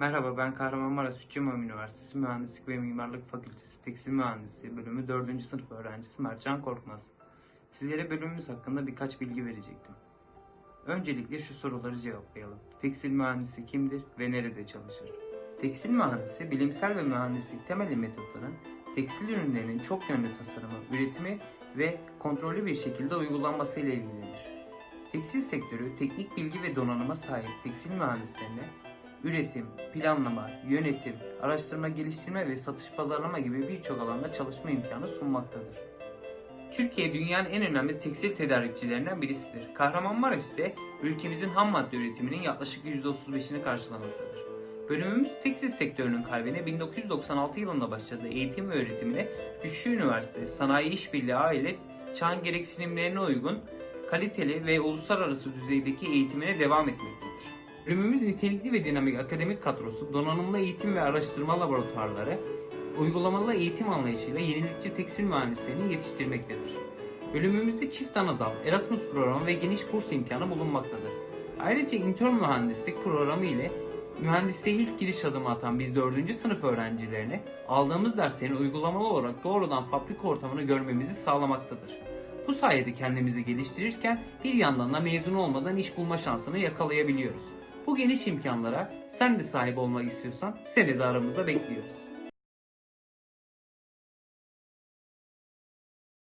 Merhaba ben Kahramanmaraş Sütçümoğlu Üniversitesi Mühendislik ve Mimarlık Fakültesi Tekstil Mühendisliği bölümü 4. sınıf öğrencisi Mertcan Korkmaz. Sizlere bölümümüz hakkında birkaç bilgi verecektim. Öncelikle şu soruları cevaplayalım. Tekstil mühendisi kimdir ve nerede çalışır? Tekstil mühendisi bilimsel ve mühendislik temelli metotların tekstil ürünlerinin çok yönlü tasarımı, üretimi ve kontrollü bir şekilde uygulanması ile ilgilidir. Tekstil sektörü teknik bilgi ve donanıma sahip tekstil mühendislerine üretim, planlama, yönetim, araştırma geliştirme ve satış pazarlama gibi birçok alanda çalışma imkanı sunmaktadır. Türkiye dünyanın en önemli tekstil tedarikçilerinden birisidir. Kahramanmaraş ise ülkemizin ham madde üretiminin yaklaşık %35'ini karşılamaktadır. Bölümümüz tekstil sektörünün kalbine 1996 yılında başladığı eğitim ve öğretimine Güçlü Üniversite Sanayi İşbirliği Aile çağın gereksinimlerine uygun kaliteli ve uluslararası düzeydeki eğitimine devam etmektedir. Bölümümüz nitelikli ve dinamik akademik kadrosu, donanımlı eğitim ve araştırma laboratuvarları, uygulamalı eğitim anlayışıyla yenilikçi tekstil mühendislerini yetiştirmektedir. Bölümümüzde çift ana dal, Erasmus programı ve geniş kurs imkanı bulunmaktadır. Ayrıca intern mühendislik programı ile mühendisliğe ilk giriş adımı atan biz 4. sınıf öğrencilerine aldığımız derslerin uygulamalı olarak doğrudan fabrika ortamını görmemizi sağlamaktadır. Bu sayede kendimizi geliştirirken bir yandan da mezun olmadan iş bulma şansını yakalayabiliyoruz. Bu geniş imkanlara sen de sahip olmak istiyorsan seni de aramızda bekliyoruz.